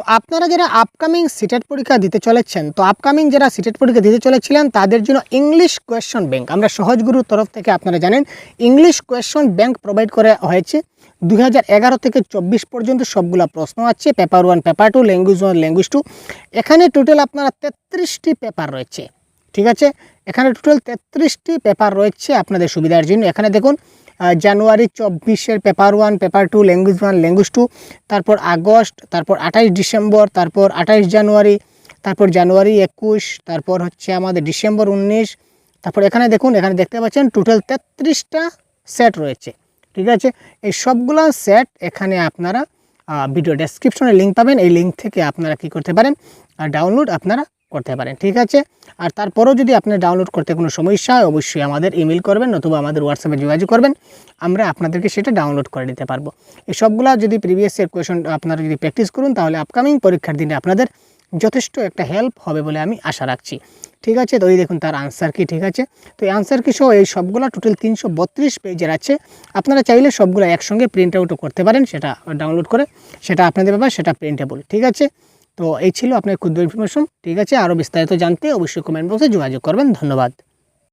তো আপনারা যারা আপকামিং সিটেট পরীক্ষা দিতে চলেছেন, তো আপকামিং যারা সিটেট পরীক্ষা দিতে চলেছিলেন, তাদের জন্য ইংলিশ কোয়েশ্চন ব্যাংক আমরা সহজগুরুর তরফ থেকে আপনারা জানেন ইংলিশ কোয়েশ্চন ব্যাংক প্রোভাইড করা হয়েছে। দু হাজার এগারো থেকে চব্বিশ পর্যন্ত সবগুলা প্রশ্ন আছে paper one paper two language one language two এখানে টোটাল আপনারা তেত্রিশটি পেপার রয়েছে। ঠিক আছে? এখানে টোটাল তেত্রিশটি পেপার রয়েছে আপনাদের সুবিধার জন্য। এখানে দেখুন জানুয়ারি চব্বিশের paper one paper two language one language two তারপর আগস্ট তারপর আঠাইশ ডিসেম্বর তারপর আঠাইশ জানুয়ারি তারপর জানুয়ারি একুশ, তারপর হচ্ছে আমাদের ডিসেম্বর উনিশ, তারপর এখানে দেখুন, এখানে দেখতে পাচ্ছেন টোটাল তেত্রিশটা সেট রয়েছে। ঠিক আছে? এই সবগুলো সেট এখানে আপনারা ভিডিও ডেসক্রিপশনে লিঙ্ক পাবেন। এই লিঙ্ক থেকে আপনারা কি করতে পারেন? ডাউনলোড আপনারা করতে পারেন, ঠিক আছে? আর তারপরেও যদি আপনার ডাউনলোড করতে কোনো সমস্যা হয়, অবশ্যই আমাদের ইমেল করবেন নতুবা আমাদের হোয়াটসঅ্যাপে যোগাযোগ করবেন, আমরা আপনাদেরকে সেটা ডাউনলোড করে দিতে পারব। এই সবগুলা যদি প্রিভিয়াস ইয়ার কোয়েশন আপনারা যদি প্র্যাকটিস করুন, তাহলে আপকামিং পরীক্ষার দিনে আপনাদের যথেষ্ট একটা হেল্প হবে বলে আমি আশা রাখছি। ঠিক আছে? তো এই দেখুন, তার আনসার কি, ঠিক আছে? তো এই আনসার কি সহ এই সবগুলো টোটাল তিনশো বত্রিশ পেজের আছে। আপনারা চাইলে সবগুলো একসঙ্গে প্রিন্ট আউটও করতে পারেন, সেটা ডাউনলোড করে, সেটা আপনাদের ব্যাপার, সেটা প্রিন্টেবল ঠিক আছে? তো এই ছিল আপনার ক্ষুদ্র ইনফরমেশন ঠিক আছে আরও বিস্তারিত জানতে অবশ্যই কমেন্ট বক্সে যোগাযোগ করবেন। ধন্যবাদ।